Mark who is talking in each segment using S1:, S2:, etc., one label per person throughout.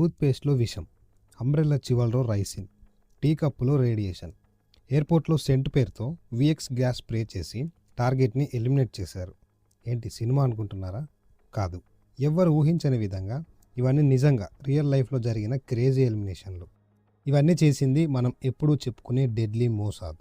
S1: టూత్పేస్ట్లో విషం అంబ్రెల్లా చివరలో ricin tea కప్పులో రేడియేషన్. ఎయిర్పోర్ట్లో సెంట్ పేరుతో విఎక్స్ గ్యాస్ స్ప్రే చేసి టార్గెట్ని ఎలిమినేట్ చేశారు. ఏంటి సినిమా అనుకుంటున్నారా? కాదు. ఎవ్వరు ఊహించని విధంగా ఇవన్నీ నిజంగా రియల్ లైఫ్లో జరిగిన క్రేజీ ఎలిమినేషన్లు. ఇవన్నీ చేసింది మనం ఎప్పుడూ చెప్పుకునే డెడ్లీ మోసాద్.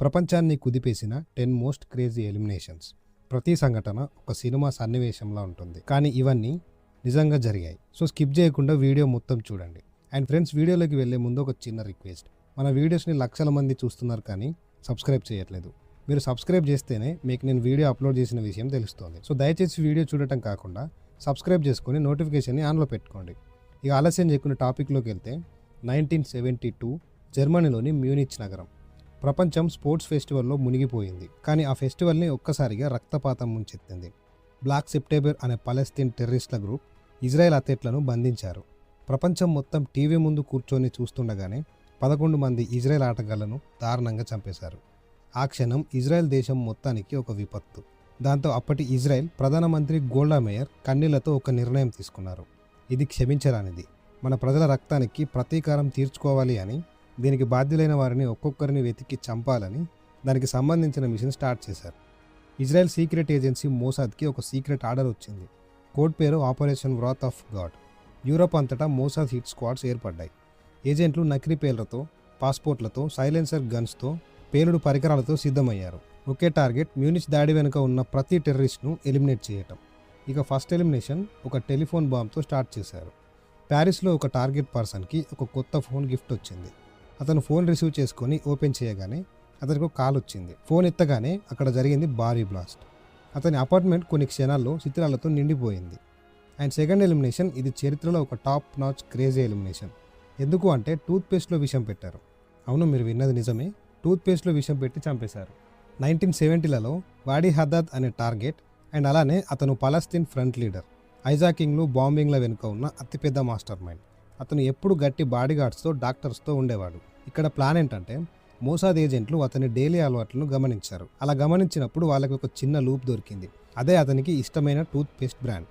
S1: ప్రపంచాన్ని కుదిపేసిన టెన్ మోస్ట్ క్రేజీ ఎలిమినేషన్స్. ప్రతి సంఘటన ఒక సినిమా సన్నివేశంలా ఉంటుంది. కానీ ఇవన్నీ నిజంగా జరిగాయి. సో స్కిప్ చేయకుండా వీడియో మొత్తం చూడండి. అండ్ ఫ్రెండ్స్ వీడియోలోకి వెళ్ళే ముందు ఒక చిన్న రిక్వెస్ట్. మన వీడియోస్ని లక్షల మంది చూస్తున్నారు కానీ సబ్స్క్రైబ్ చేయట్లేదు. మీరు సబ్స్క్రైబ్ చేస్తేనే మీకు నేను వీడియో అప్లోడ్ చేసిన విషయం తెలుస్తుంది. సో దయచేసి వీడియో చూడటం కాకుండా సబ్స్క్రైబ్ చేసుకొని నోటిఫికేషన్ని ఆన్లో పెట్టుకోండి. ఇక ఆలస్యం చేయకుండా టాపిక్లోకి వెళ్తే నైన్టీన్ సెవెంటీ టూ జర్మనీలోని మ్యూనిచ్ నగరం. ప్రపంచం స్పోర్ట్స్ ఫెస్టివల్లో మునిగిపోయింది. కానీ ఆ ఫెస్టివల్ని ఒక్కసారిగా రక్తపాతం ముంచెత్తింది. బ్లాక్ సెప్టెంబర్ అనే పలస్తీన్ టెర్రరిస్టుల గ్రూప్ ఇజ్రాయెల్ అథ్లెట్లను బంధించారు. ప్రపంచం మొత్తం టీవీ ముందు కూర్చొని చూస్తుండగానే పదకొండు మంది ఇజ్రాయెల్ ఆటగాళ్ళను దారుణంగా చంపేశారు. ఆ క్షణం ఇజ్రాయెల్ దేశం మొత్తానికి ఒక విపత్తు. దాంతో అప్పటి ఇజ్రాయెల్ ప్రధానమంత్రి గోల్డా మేయర్ కన్నీళ్ళతో ఒక నిర్ణయం తీసుకున్నారు. ఇది క్షమించరానిది. మన ప్రజల రక్తానికి ప్రతీకారం తీర్చుకోవాలి అని దీనికి బాధ్యులైన వారిని ఒక్కొక్కరిని వెతికి చంపాలని దానికి సంబంధించిన మిషన్ స్టార్ట్ చేశారు. ఇజ్రాయెల్ సీక్రెట్ ఏజెన్సీ మోసాద్కి ఒక సీక్రెట్ ఆర్డర్ వచ్చింది. కోడ్ పేరు operation wrath of God. Europe అంతటా మోసాద్ హిట్ స్క్వాడ్స్ ఏర్పడ్డాయి. ఏజెంట్లు నకిలీ పేర్లతో పాస్పోర్ట్లతో సైలెన్సర్ గన్స్తో పేలుడు పరికరాలతో సిద్ధమయ్యారు. ఒకే టార్గెట్ మ్యూనిచ్ దాడి వెనుక ఉన్న ప్రతి టెర్రరిస్ట్ను ఎలిమినేట్ చేయటం. ఇక ఫస్ట్ ఎలిమినేషన్ ఒక టెలిఫోన్ బాంబ్తో స్టార్ట్ చేశారు. ప్యారిస్లో ఒక టార్గెట్ పర్సన్కి ఒక కొత్త ఫోన్ గిఫ్ట్ వచ్చింది. అతను ఫోన్ రిసీవ్ చేసుకొని ఓపెన్ చేయగానే అతనికి కాల్ వచ్చింది. ఫోన్ ఎత్తగానే అక్కడ జరిగింది భారీ బ్లాస్ట్. అతని అపార్ట్మెంట్ కొన్ని క్షణాల్లో చిత్రాలతో నిండిపోయింది. అండ్ సెకండ్ ఎలిమినేషన్ ఇది చరిత్రలో ఒక టాప్ నాచ్ క్రేజీ ఎలిమినేషన్. ఎందుకు అంటే టూత్పేస్ట్లో విషం పెట్టారు. అవును మీరు విన్నది నిజమే. టూత్పేస్ట్లో విషం పెట్టి చంపేశారు. నైన్టీన్ సెవెంటీలలో వాడి హద్దాద్ అనే టార్గెట్ అండ్ అలానే అతను పలస్తీన్ ఫ్రంట్ లీడర్. ఐజాకింగ్లు బాంబింగ్ల వెనుక ఉన్న అతిపెద్ద మాస్టర్ మైండ్ అతను ఎప్పుడు గట్టి బాడీగార్డ్స్తో డాక్టర్స్తో ఉండేవాడు. ఇక్కడ ప్లాన్ ఏంటంటే మోసాద్ ఏజెంట్లు అతని డైలీ అలవాట్లను గమనించారు. అలా గమనించినప్పుడు వాళ్ళకి ఒక చిన్న లూప్ దొరికింది. అదే అతనికి ఇష్టమైన టూత్ పేస్ట్ బ్రాండ్.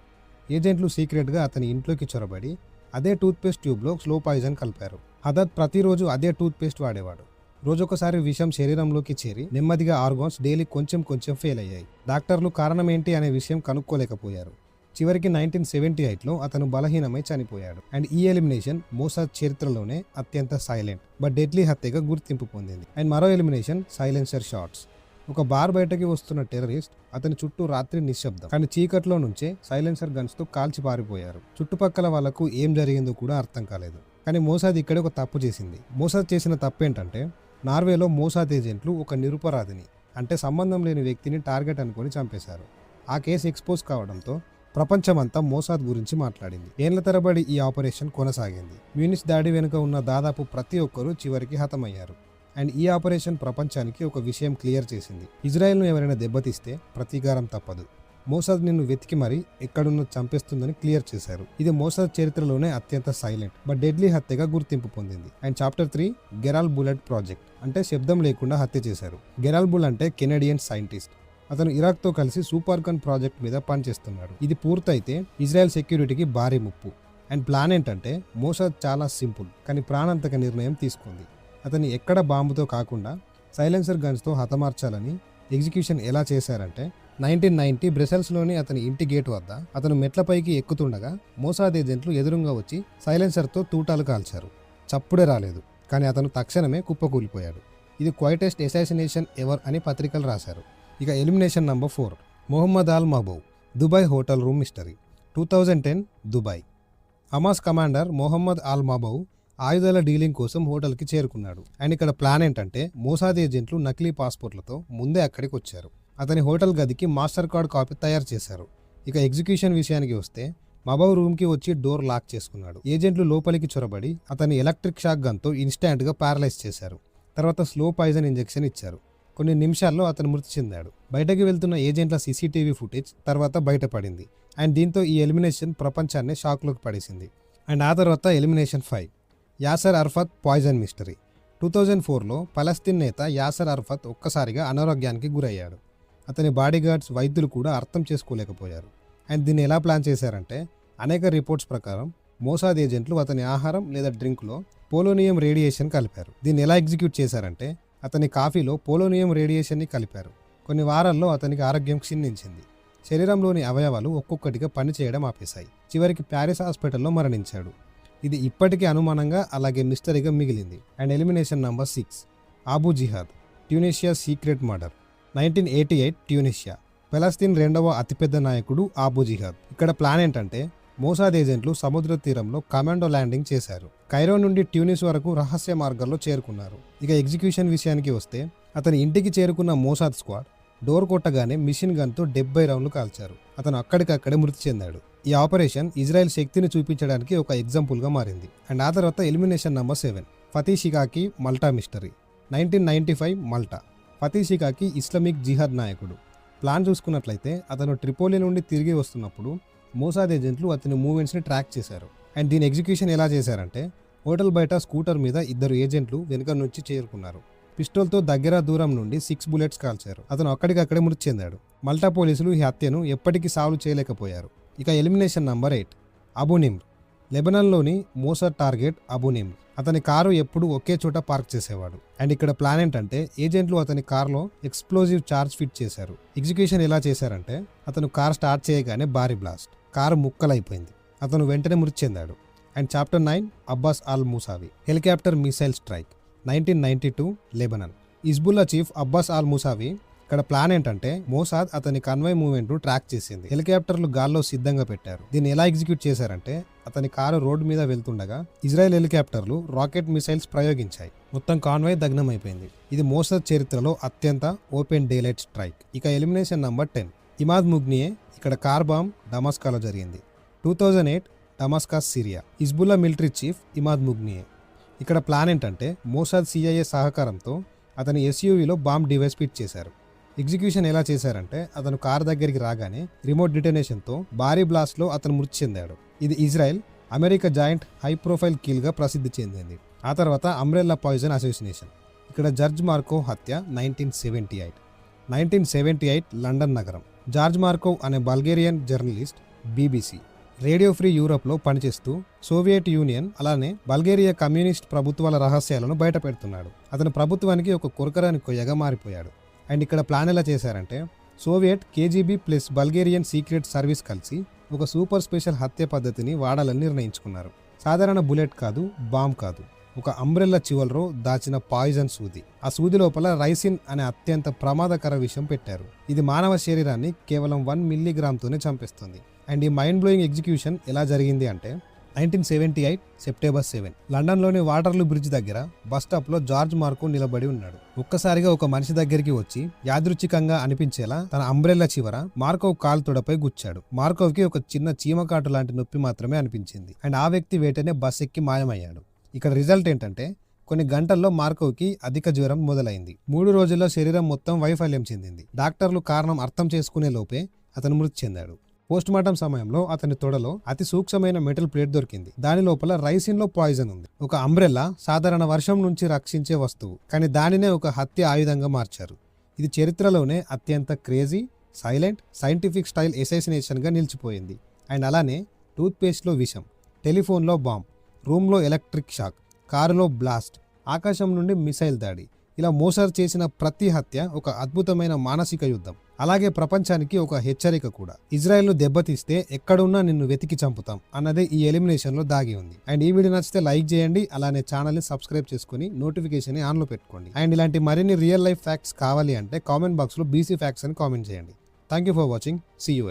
S1: ఏజెంట్లు సీక్రెట్గా అతని ఇంట్లోకి చొరబడి అదే టూత్పేస్ట్ ట్యూబ్లో స్లో పాయిజన్ కలిపారు. హదత్ ప్రతిరోజు అదే టూత్పేస్ట్ వాడేవాడు. రోజొకసారి విషం శరీరంలోకి చేరి నెమ్మదిగా ఆర్గాన్స్ డైలీ కొంచెం కొంచెం ఫెయిల్ అయ్యాయి. డాక్టర్లు కారణం ఏంటి అనే విషయం కనుక్కోలేకపోయారు. చివరికి నైన్టీన్ సెవెంటీ ఎయిట్లో అతను బలహీనమై చనిపోయాడు. అండ్ ఈ ఎలిమినేషన్ మోసాద్ చరిత్రలోనే అత్యంత సైలెంట్ బట్ డెడ్లీ హత్యగా గుర్తింపు పొందింది. అండ్ మరో ఎలిమినేషన్ సైలెన్సర్ షాట్స్ ఒక బార్ బయటకి వస్తున్న టెర్రరిస్ట్ అతని చుట్టూ రాత్రి నిశ్శబ్దం. కానీ చీకట్లో నుంచే సైలెన్సర్ గన్స్తో కాల్చి పారిపోయారు. చుట్టుపక్కల వాళ్ళకు ఏం జరిగిందో కూడా అర్థం కాలేదు. కానీ మోసాద్ ఇక్కడ ఒక తప్పు చేసింది. మోసాద్ చేసిన తప్పు ఏంటంటే నార్వేలో మోసాద్ ఏజెంట్లు ఒక నిరుపరాధిని అంటే సంబంధం లేని వ్యక్తిని టార్గెట్ అనుకొని చంపేశారు. ఆ కేసు ఎక్స్పోజ్ కావడంతో ప్రపంచమంతా మోసాద్ గురించి మాట్లాడింది. ఏళ్ళ తరబడి ఈ ఆపరేషన్ కొనసాగింది. మ్యూనిస్ దాడి వెనుక ఉన్న దాదాపు ప్రతి ఒక్కరూ చివరికి హతమయ్యారు. అండ్ ఈ ఆపరేషన్ ప్రపంచానికి ఒక విషయం క్లియర్ చేసింది. ఇజ్రాయెల్ను ఎవరైనా దెబ్బతీస్తే ప్రతీకారం తప్పదు. మోసాద్ నిన్ను వెతికి మరీ ఎక్కడున్న చంపేస్తుందని క్లియర్ చేశారు. ఇది మోసాద్ చరిత్రలోనే అత్యంత సైలెంట్ బట్ డెడ్లీ హత్యగా గుర్తింపు పొందింది. అండ్ చాప్టర్ త్రీ గెరాల్ బుల్లెట్ ప్రాజెక్ట్ అంటే శబ్దం లేకుండా హత్య చేశారు. గెరాల్ బుల్ అంటే కెనడియన్ సైంటిస్ట్. అతను ఇరాక్తో కలిసి సూపర్ గన్ ప్రాజెక్ట్ మీద పనిచేస్తున్నాడు. ఇది పూర్తయితే ఇజ్రాయెల్ సెక్యూరిటీకి భారీ ముప్పు. అండ్ ప్లాన్ ఏంటంటే మోసాద్ చాలా సింపుల్ కానీ ప్రాణాంతక నిర్ణయం తీసుకుంది. అతన్ని ఎక్కడ బాంబుతో కాకుండా సైలెన్సర్ గన్స్తో హతమార్చాలని ఎగ్జిక్యూషన్ ఎలా చేశారంటే నైన్టీన్ నైన్టీ బ్రెసెల్స్లోని అతని ఇంటి గేట్ వద్ద అతను మెట్లపైకి ఎక్కుతుండగా మోసాద్ ఏజెంట్లు ఎదురుగా వచ్చి సైలెన్సర్తో తూటాలు కాల్చారు. చప్పుడే రాలేదు కానీ అతను తక్షణమే కుప్పకూలిపోయాడు. ఇది క్వైటెస్ట్ ఎసాసినేషన్ ఎవర్ అని పత్రికలు రాశారు. ఇక elimination number four. Mohammed al Mabhouh Dubai hotel room mystery. Two thousand ten Dubai. Hamas commander Mohammed al Mabhouh ఆయుధాల డీలింగ్ కోసం హోటల్కి చేరుకున్నాడు. అండ్ ఇక్కడ ప్లాన్ ఏంటంటే మోసాద్ ఏజెంట్లు నకిలీ పాస్పోర్ట్లతో ముందే అక్కడికి వచ్చారు. అతని హోటల్ గదికి మాస్టర్ కార్డ్ కాపీ తయారు చేశారు. ఇక ఎగ్జిక్యూషన్ విషయానికి వస్తే మబావ్ రూమ్కి వచ్చి డోర్ లాక్ చేసుకున్నాడు. ఏజెంట్లు లోపలికి చొరబడి అతని ఎలక్ట్రిక్ షాక్ గన్తో ఇన్స్టాంట్గా ప్యారలైజ్ చేశారు. తర్వాత స్లో పాయిజన్ ఇంజెక్షన్ ఇచ్చారు. కొన్ని నిమిషాల్లో అతను మృతి చెందాడు. బయటకు వెళ్తున్న ఏజెంట్ల సీసీటీవీ ఫుటేజ్ తర్వాత బయటపడింది. అండ్ దీంతో ఈ ఎలిమినేషన్ ప్రపంచాన్ని షాక్లోకి పడేసింది. అండ్ ఆ తర్వాత elimination five. Yasser Arafat poison mystery. Two thousand ఫోర్లో పలస్తీన్ నేత యాసర్ అర్ఫత్ ఒక్కసారిగా అనారోగ్యానికి గురయ్యాడు. అతని బాడీగార్డ్స్ వైద్యులు కూడా అర్థం చేసుకోలేకపోయారు. అండ్ దీన్ని ఎలా ప్లాన్ చేశారంటే అనేక రిపోర్ట్స్ ప్రకారం మోసాద్ ఏజెంట్లు అతని ఆహారం లేదా డ్రింక్లో పోలోనియం రేడియేషన్ కలిపారు. దీన్ని ఎలా ఎగ్జిక్యూట్ చేశారంటే అతని కాఫీలో పోలోనియం రేడియేషన్ని కలిపారు. కొన్ని వారాల్లో అతనికి ఆరోగ్యం క్షీణించింది. శరీరంలోని అవయవాలు ఒక్కొక్కటిగా పనిచేయడం ఆపేశాయి. చివరికి ప్యారిస్ హాస్పిటల్లో మరణించాడు. ఇది ఇప్పటికీ అనుమానంగా అలాగే మిస్టరీగా మిగిలింది. And elimination number six Abu Jihad Tunisia secret murder nineteen eighty eight Tunisia Palestine రెండవ అతిపెద్ద నాయకుడు ఆబు జిహాద్. ఇక్కడ ప్లాన్ ఏంటంటే మోసాద్ ఏజెంట్లు సముద్ర తీరంలో కమాండో ల్యాండింగ్ చేశారు. కైరో నుండి ట్యూనిస్ వరకు రహస్య మార్గాల్లో చేరుకున్నారు. ఇక ఎగ్జిక్యూషన్ విషయానికి వస్తే అతని ఇంటికి చేరుకున్న మోసాద్ స్క్వాడ్ డోర్ కొట్టగానే మిషన్ గన్తో డెబ్బై రౌండ్లు కాల్చారు. అతను అక్కడికక్కడే మృతి చెందాడు. ఈ ఆపరేషన్ ఇజ్రాయెల్ శక్తిని చూపించడానికి ఒక ఎగ్జాంపుల్గా మారింది. అండ్ ఆ తర్వాత elimination number seven Fathi Shaqaqi Malta mystery. Nineteen ninety five Malta. Fathi Shaqaqi Islamic Jihad నాయకుడు. ప్లాన్ చూసుకున్నట్లయితే అతను ట్రిపోలి నుండి తిరిగి వస్తున్నప్పుడు మోసాద్ ఏజెంట్లు అతని మూమెంట్స్ని ట్రాక్ చేశారు. అండ్ దీని ఎగ్జిక్యూషన్ ఎలా చేశారంటే హోటల్ బయట స్కూటర్ మీద ఇద్దరు ఏజెంట్లు వెనుక నుంచి చేరుకున్నారు. పిస్టోల్తో దగ్గర దూరం నుండి సిక్స్ బుల్లెట్స్ కాల్చారు. అతను అక్కడికక్కడే మృతి చెందాడు. మల్టా పోలీసులు ఈ హత్యను ఎప్పటికీ సాల్వ్ చేయలేకపోయారు. ఇక elimination number eight Abu Nimr లెబనాన్లోని Mossad target Abu Nimr అతని కారు ఎప్పుడు ఒకే చోట పార్క్ చేసేవాడు. అండ్ ఇక్కడ ప్లాన్ ఏంటంటే ఏజెంట్లు అతని కార్లో ఎక్స్ప్లోజివ్ చార్జ్ ఫిట్ చేశారు. ఎగ్జిక్యూషన్ ఎలా చేశారంటే అతను కార్ స్టార్ట్ చేయగానే భారీ బ్లాస్ట్. కారు ముక్కలైపోయింది. అతను వెంటనే మృతి చెందాడు. And chapter nine Abbas al Musawi. Helicopter missile strike nineteen ninety two Lebanon. Hezbollah chief Abbas al Musawi ఇక్కడ ప్లాన్ ఏంటంటే మోసాద్ అతని కన్వై మూవ్మెంట్ ట్రాక్ చేసింది. హెలికాప్టర్లు గాల్లో సిద్ధంగా పెట్టారు. దీన్ని ఎలా ఎగ్జిక్యూట్ చేశారంటే అతని కారు రోడ్డు మీద వెళ్తుండగా ఇజ్రాయెల్ హెలికాప్టర్లు రాకెట్ మిసైల్స్ ప్రయోగించాయి. మొత్తం కాన్వాయ్ దగ్నమైపోయింది ఇది మోసాద్ చరిత్రలో అత్యంత ఓపెన్ డేలైట్ స్ట్రైక్. ఇక ఎలిమినేషన్ నంబర్ టెన్. ఇమాద్ ముగ్నియే ఇక్కడ కార్ బాంబ్ డమాస్కాలో జరిగింది. Two thousand eight Damascus Syria. Hezbollah military chief Imad ముగ్నియే. ఇక్కడ ప్లాన్ ఏంటంటే మోసాద్ సిఐఏ సహకారంతో అతని ఎస్యూవీలో బాంబ్ డివైస్ ఫిట్ చేశారు. ఎగ్జిక్యూషన్ ఎలా చేశారంటే అతను కార్ దగ్గరికి రాగానే రిమోట్ డిటనేషన్తో భారీ బ్లాస్ట్లో అతను మృతి చెందాడు. ఇది Israel America joint high profile కిల్గా ప్రసిద్ధి చెందింది. ఆ తర్వాత అమ్రెల్లా పాయిజన్ అసోసినేషన్ ఇక్కడ జర్జ్ మార్కో హత్య nineteen seventy eight. Nineteen seventy eight London నగరం. జార్జ్ మార్కోవ్ అనే Bulgarian journalist BBC. Radio free యూరోప్లో పనిచేస్తూ సోవియట్ యూనియన్ అలానే బల్గేరియా కమ్యూనిస్ట్ ప్రభుత్వాల రహస్యాలను బయటపెడుతున్నాడు అతని ప్రభుత్వానికి ఒక కురకరాని కొయ్యగా మారిపోయాడు. అండ్ ఇక్కడ ప్లాన్ ఎలా చేశారంటే Soviet KGB plus Bulgarian secret service కలిసి ఒక సూపర్ స్పెషల్ హత్య పద్ధతిని వాడాలని నిర్ణయించుకున్నారు. సాధారణ బుల్లెట్ కాదు బాంబ్ కాదు. ఒక అంబ్రెల్లా చివరిలో దాచిన పాయిజన్ సూది. ఆ సూది లోపల రైసిన్ అనే అత్యంత ప్రమాదకర విషయం పెట్టారు. ఇది మానవ శరీరాన్ని కేవలం వన్ మిల్లీగ్రామ్తోనే చంపేస్తుంది. అండ్ ఈ మైండ్ బ్లోయింగ్ ఎగ్జిక్యూషన్ ఎలా జరిగింది అంటే nineteen seventy eight September seven లండన్లోని వాటర్లూ బ్రిడ్జ్ దగ్గర బస్ స్టాప్లో జార్జ్ మార్కో నిలబడి ఉన్నాడు. ఒక్కసారిగా ఒక మనిషి దగ్గరికి వచ్చి యాదృచ్ఛికంగా అనిపించేలా తన అంబ్రెల్లా చివర మార్కోవ్ కాల్ తొడపై గుచ్చాడు. మార్కోవ్కి ఒక చిన్న చీమకాటు లాంటి నొప్పి మాత్రమే అనిపించింది. అండ్ ఆ వ్యక్తి వెంటనే బస్ ఎక్కి మాయమయ్యాడు. ఇక్కడ రిజల్ట్ ఏంటంటే కొన్ని గంటల్లో మార్కోవ్కి అధిక జ్వరం మొదలైంది. మూడు రోజుల్లో శరీరం మొత్తం వైఫల్యం చెందింది. డాక్టర్లు కారణం అర్థం చేసుకునే లోపే అతను మృతి చెందాడు. పోస్ట్ మార్టం సమయంలో అతని తొడలో అతి సూక్ష్మమైన మెటల్ ప్లేట్ దొరికింది. దాని లోపల రైసిన్లో పాయిజన్ ఉంది. ఒక అంబ్రెల్లా సాధారణ వర్షం నుంచి రక్షించే వస్తువు కానీ దానినే ఒక హత్య ఆయుధంగా మార్చారు. ఇది చరిత్రలోనే అత్యంత క్రేజీ సైలెంట్ సైంటిఫిక్ స్టైల్ ఎసైసినేషన్గా నిలిచిపోయింది. అండ్ అలానే టూత్పేస్ట్లో విషం టెలిఫోన్లో బాంబ్. రూమ్లో ఎలక్ట్రిక్ షాక్ కారులో బ్లాస్ట్ ఆకాశం నుండి మిసైల్ దాడి. ఇలా మోసార్ చేసిన ప్రతి హత్య ఒక అద్భుతమైన మానసిక యుద్ధం. అలాగే ప్రపంచానికి ఒక హెచ్చరిక కూడా. ఇజ్రాయెల్ను దెబ్బతీస్తే ఎక్కడున్నా నిన్ను వెతికి చంపుతాం అన్నదే ఈ ఎలిమినేషన్లో దాగి ఉంది. అండ్ ఈ వీడియో నచ్చితే లైక్ చేయండి అలానే ఛానల్ని సబ్స్క్రైబ్ చేసుకుని నోటిఫికేషన్ ఆన్లో పెట్టుకోండి. అండ్ ఇలాంటి మరిన్ని రియల్ లైఫ్ ఫ్యాక్ట్స్ కావాలి అంటే కామెంట్ బాక్స్లో బీసీ ఫ్యాక్ట్స్ అని కామెంట్ చేయండి. Thank you for watching see you